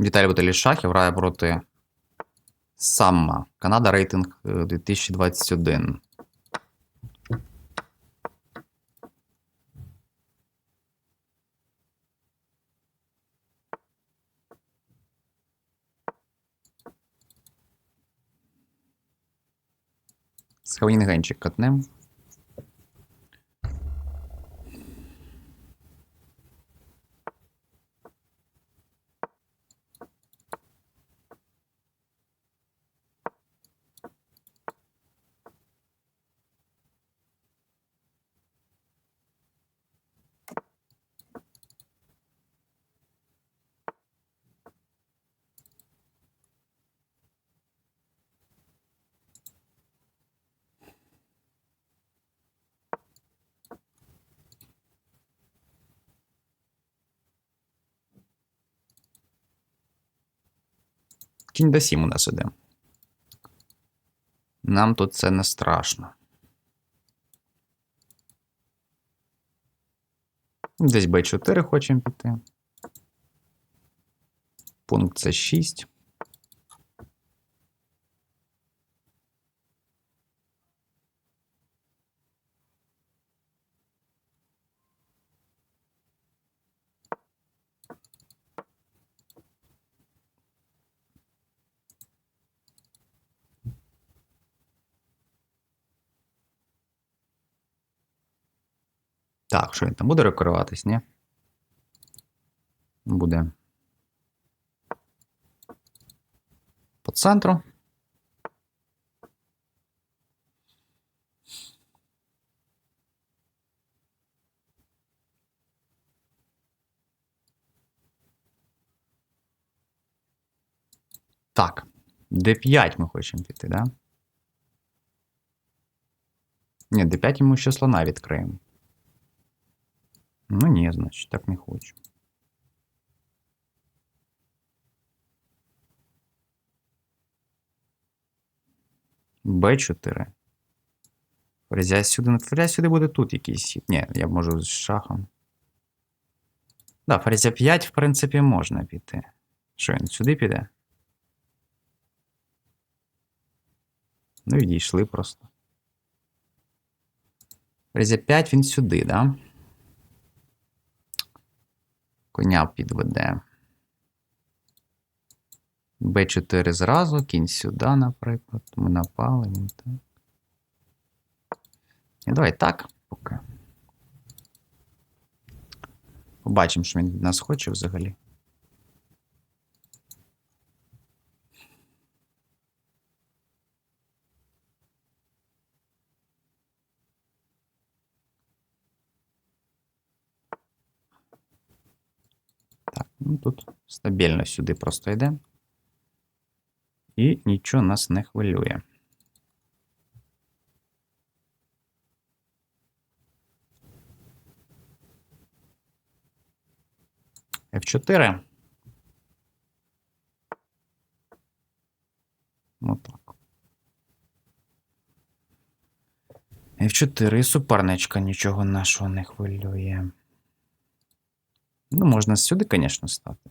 Віталій Баталій Шахів грає проти Самма. Канада рейтинг е, 2021. Схавінгенчик катнем. Кінь до 7 у нас іде. Нам тут це не страшно. Десь Б4 хочемо піти. Пункт це 6. Так, що він там буде рекуруватись, ні? Буде. По центру. Так, d5 ми хочемо піти, да? Ні, d5 йому ще слона відкриємо. Ну ні, значить, так не хочу. Б4. Ферзя сюди. Ферзя сюди буде тут якийсь. Ні, я можу з шахом. Да, ферзя 5, в принципі, можна піти. Що він сюди піде? Ну, відійшли просто. Ферзя 5 він сюди, да? Коня підведе. Б4 зразу, кінь сюди, наприклад. Ми напали, він так. І давай так, поки. Побачимо, що він від нас хоче взагалі. Ну тут стабільно сюди просто йде. І нічого нас не хвилює. F4. Отак. F4 і суперничка нічого нашого не хвилює. Ну, можна сюди, звісно, стати.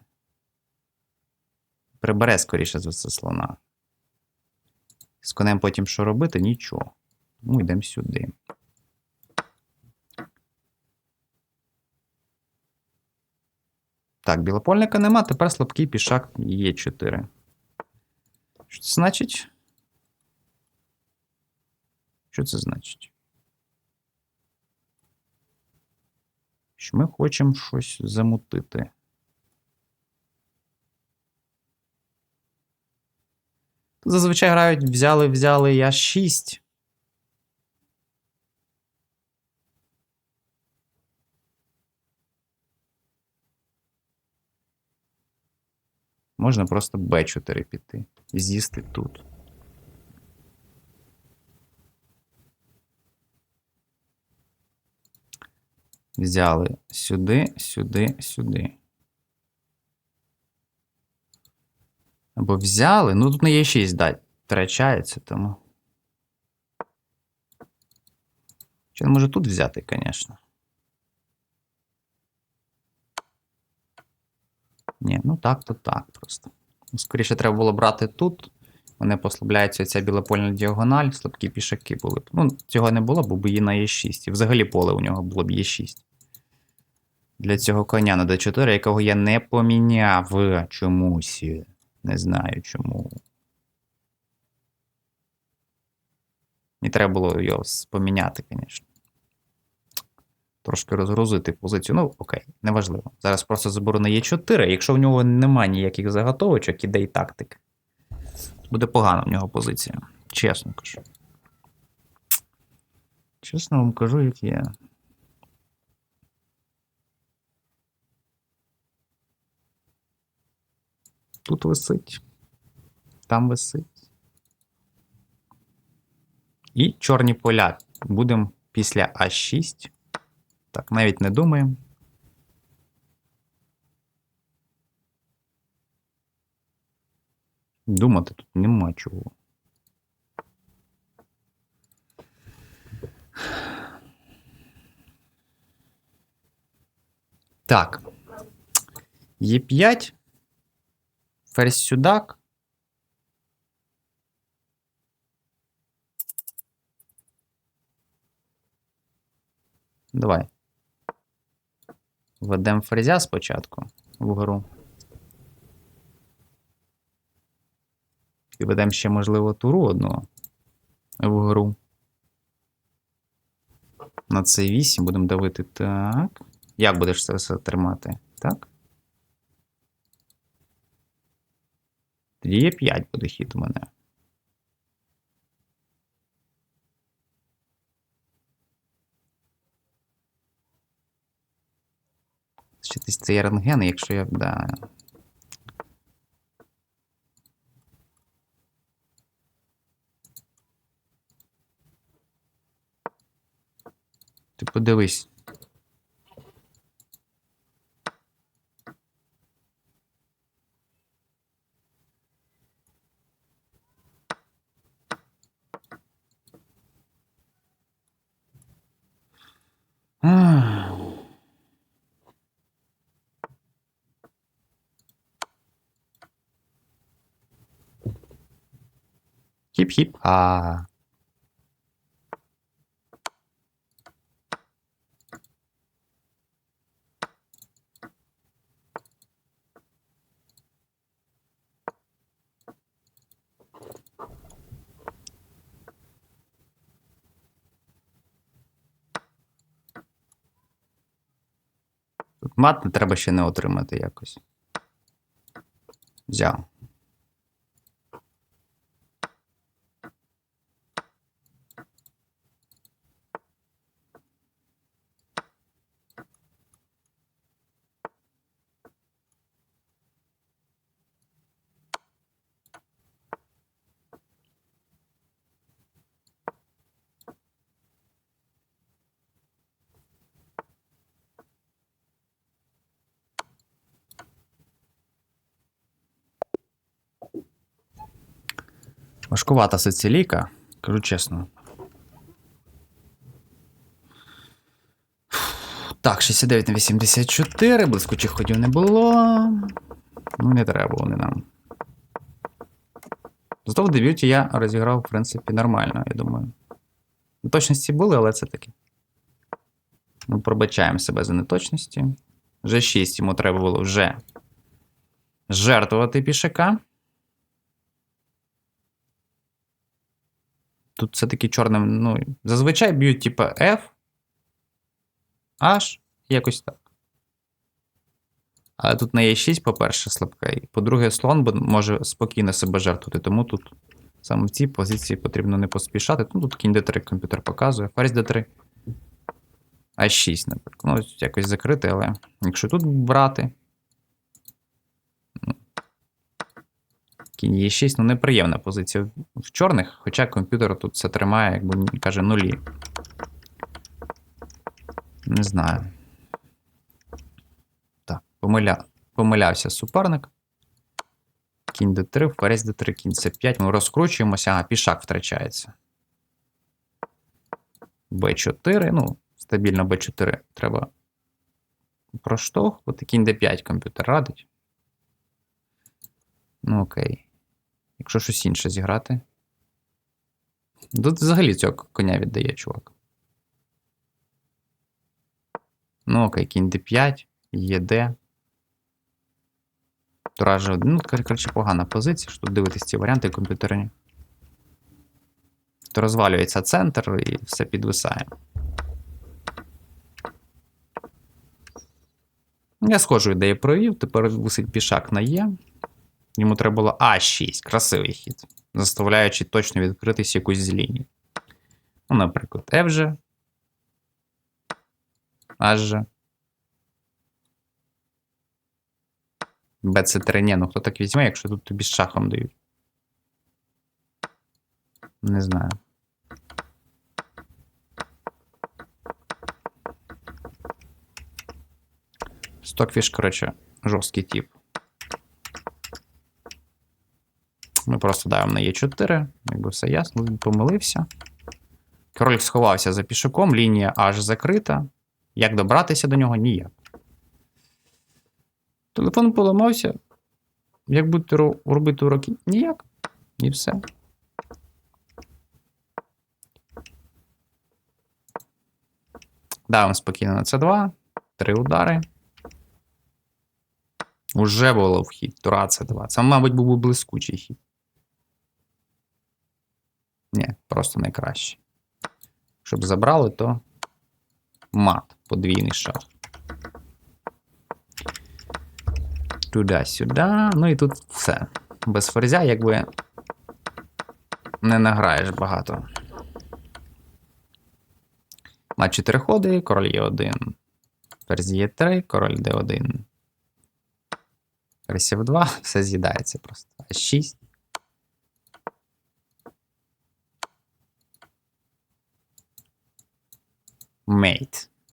Прибере, скоріше за все, слона. З конем потім що робити? Нічого. Тому йдемо сюди. Так, білопольника нема, тепер слабкий пішак є 4. Що це значить? Що це значить? Що ми хочемо щось замутити. Зазвичай грають взяли, взяли я 6. Можна просто Б4 піти з'їсти тут. Взяли сюди, сюди, сюди. Або взяли. Ну, тут не є 6 дать. Втрачається, тому. Чи він може тут взяти, звісно. Ні, ну так, то так просто. Ну, Скоріше треба було брати тут. Вони послабляються ця білопольна діагональ, слабкі пішаки були. Ну, цього не було, бо б її на Е6. І взагалі поле у нього було б Е6. Для цього коня на d4, якого я не поміняв чомусь. Не знаю чому. І треба було його поміняти, звісно. Трошки розгрузити позицію. Ну, окей, неважливо. Зараз просто заберу на Е4. Якщо в нього немає ніяких заготовочок, ідей тактик, буде погана в нього позиція. Чесно кажу. Чесно вам кажу, як є. Тут висить. Там висить. І чорні поля. Будемо після А6. Так, навіть не думаємо. Думати тут нема чого. Так. Е5. Ферзь. Давай. Введемо ферзя спочатку вгору. І ведемо ще, можливо, туру одну вгору. На c 8 будемо давити так. Як будеш це все тримати? Так? Тоді є 5 буде хід у мене. Ще десь цей рентген, якщо я. Да. Ти подивись. Хіп-хіп. А. Мат треба ще не отримати якось. Взяв. Важкувата соціалійка, кажу чесно. Так, 69 на 84, блискучих ходів не було. Ну, не треба вони нам. Зато в дебюті я розіграв, в принципі, нормально, я думаю. Неточності були, але це таки. Ми пробачаємо себе за неточності. Вже 6 йому треба було вже жертвувати пішака. Тут все-таки чорним, ну, зазвичай б'ють, типа F, H, якось так. Але тут на E6, по-перше, слабка, і по-друге, слон може спокійно себе жертвувати, тому тут саме в цій позиції потрібно не поспішати. Ну, тут кінь D3 комп'ютер показує, ферзь D3. А6, наприклад. Ну, якось закрити, але якщо тут брати. Кінь Е6, ну неприємна позиція в чорних, хоча комп'ютер тут все тримає, якби каже, нулі. Не знаю. Так, помиля... помилявся суперник. Кінь d3, ферзь d3, кінь c5. Ми розкручуємося, а пішак втрачається. b4, ну, стабільно b4 треба проштовхувати. Кінь d5 комп'ютер радить. Ну окей. Якщо щось інше зіграти. Тут взагалі цього коня віддає, чувак. Ну, окей, кінь d5, єд. Тура. Ну, кор- коротше, погана позиція, що тут дивитись ці варіанти комп'ютерні. То розвалюється центр і все підвисає. Я схожу ідею провів, тепер висить пішак на Є. Йому треба було А6, красивий хід, заставляючи точно відкритись якусь з ліній. Ну, наприклад, F же. H же. BC3, ні, ну хто так візьме, якщо тут тобі з шахом дають. Не знаю. Стокфіш, коротше, жорсткий тип. Ми просто даємо на Е4, якби все ясно, він помилився. Король сховався за пішаком, лінія аж закрита. Як добратися до нього? Ніяк. Телефон поламався. Як будете ро- робити уроки? Ніяк. І все. Давимо спокійно на С2. Три удари. Уже було в хід. Тура С2. Це, мабуть, був блискучий хід. Ні, просто найкраще. Щоб забрали, то мат. Подвійний шах. Туди-сюди. Ну і тут все. Без ферзя, якби не награєш багато. Мат 4 ходи, король Е1. Ферзь Е3, король Д1. Ферзь F2, все з'їдається просто. А6. Mate.